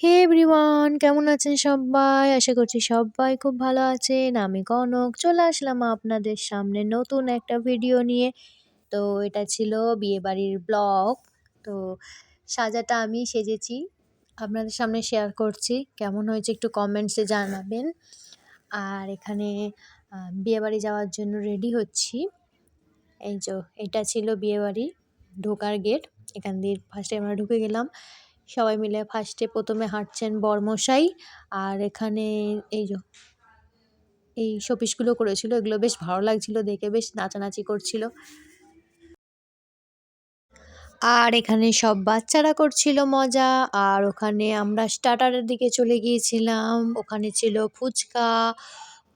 হে everyone কেমন আছেন সবাই? আশা করছি সবাই খুব ভালো আছেন। আমি কনক, চলে আসলাম আপনাদের সামনে নতুন একটা ভিডিও নিয়ে। তো এটা ছিল বিয়েবাড়ির ব্লগ তো সাজাটা আমি সেজেছি, আপনাদের সামনে শেয়ার করছি। কেমন হয়েছে একটু কমেন্টসে জানাবেন। আর এখানে বিয়েবাড়ি যাওয়ার জন্য রেডি হচ্ছি। এই যে, এটা ছিল বিয়েবাড়ি, ঢোকার গেট এখান দিয়ে ফার্স্টে আমরা ঢুকে গেলাম। সবাই মিলে ফার্স্টে প্রথমে হাঁটছেন বরমশাই, আর এখানে এই এই শোপিসগুলো করেছিল, এগুলো বেশ ভালো লাগছিল দেখে, বেশ নাচানাচি করছিল। আর এখানে সব বাচ্চারা করছিল মজা, আর ওখানে আমরা স্টার্টারের দিকে চলে গিয়েছিলাম। ওখানে ছিল ফুচকা,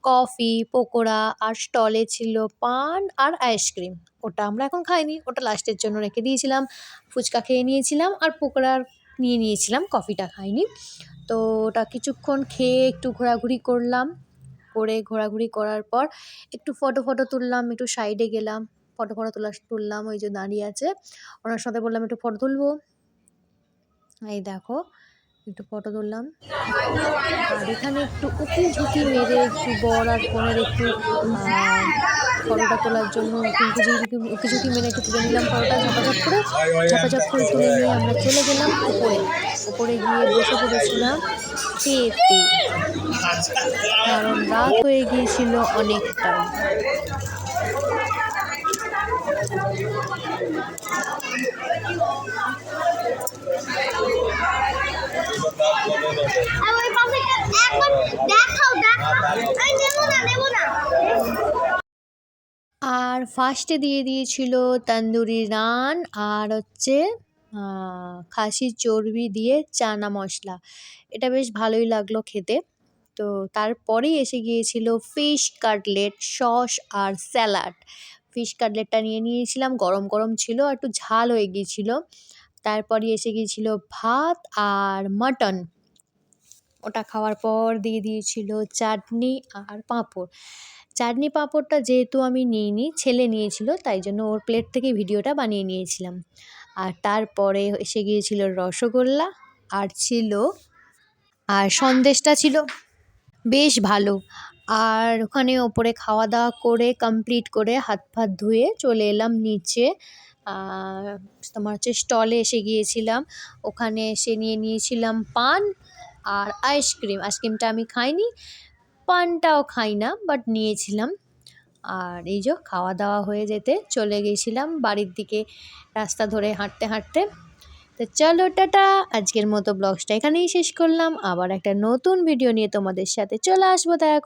কফি, পকোড়া, আর স্টলে ছিল পান আর আইসক্রিম। ওটা আমরা এখন খাইনি, ওটা লাস্টের জন্য রেখে দিয়েছিলাম। ফুচকা খেয়ে নিয়েছিলাম, আর পকোড়া নিয়ে নিয়েছিলাম, কফিটা খাইনি। তো ওটা কিছুক্ষণ খেয়ে একটু ঘোরাঘুরি করলাম। করে ঘোরাঘুরি করার পর একটু ফটো ফটো তুললাম, একটু সাইডে গেলাম ফটো ফটো তোলা তুললাম, ওই যে দাঁড়িয়ে আছে। ওনার সাথে বললাম, একটু ফটো তুলবো? এই দেখো একটু ফটো তুললাম। আর এখানে একটু উকি ঝুঁকি মেরে একটু বর আর বোনের একটু ফটোটা তোলার জন্য ঝুঁকি, উকি ঝুঁকি মেরে একটু তুলে নিলাম ফটোটা, ঝাপাঝাপ করে ঝাপাঝাপ করে তুলে নিয়ে আমরা চলে গেলাম উপরে। উপরে গিয়ে বসে পড়েছিলাম খেতে। কারণ রাত হয়ে গিয়েছিল অনেকটা আর ওই পাশে একবার দেখাও দেখাও আমি নেব না নেব না আর ফার্স্টে দিয়ে দিয়েছিল তন্দুরি নান আর হচ্ছে খাসির চর্বি দিয়ে চানা মশলা। এটা বেশ ভালোই লাগল খেতে। তো তারপরেই এসে গিয়েছিল ফিশ কাটলেট সস আর স্যালাড ফিশ কাটলেটটা নিয়ে নিয়েছিলাম, গরম গরম ছিল একটু ঝাল হয়ে গিয়েছিল। তারপরে এসে গিয়েছিল ভাত আর মাটন ওটা খাওয়ার পর দিয়ে দিয়েছিল চাটনি আর পাঁপড়। চাটনি পাঁপড়টা যেহেতু আমি নিইনি, ছেলে নিয়েছিল, তাই জন্য ওর প্লেট থেকে ভিডিওটা বানিয়ে নিয়েছিলাম। আর তারপরে এসে গিয়েছিল রসগোল্লা, আর ছিল, আর সন্দেশটা ছিল বেশ ভালো। আর ওখানে ওপরে খাওয়া দাওয়া করে কমপ্লিট করে হাত ফাত ধুয়ে চলে এলাম নিচে। তোমার হচ্ছে স্টলে এসে গিয়েছিলাম। ওখানে এসে নিয়ে নিয়েছিলাম পান আর আইসক্রিম, আইসক্রিমটা আমি খাইনি, পানটাও খাই না বাট নিয়েছিলাম। আর এই যে খাওয়া দাওয়া হয়ে যেতে চলে গেছিলাম বাড়ির দিকে রাস্তা ধরে হাঁটতে হাঁটতে। তো চলো, টাটা। আজকের মতো ব্লগসটা এখানেই শেষ করলাম। আবার একটা নতুন ভিডিও নিয়ে তোমাদের সাথে চলে আসব। দেখা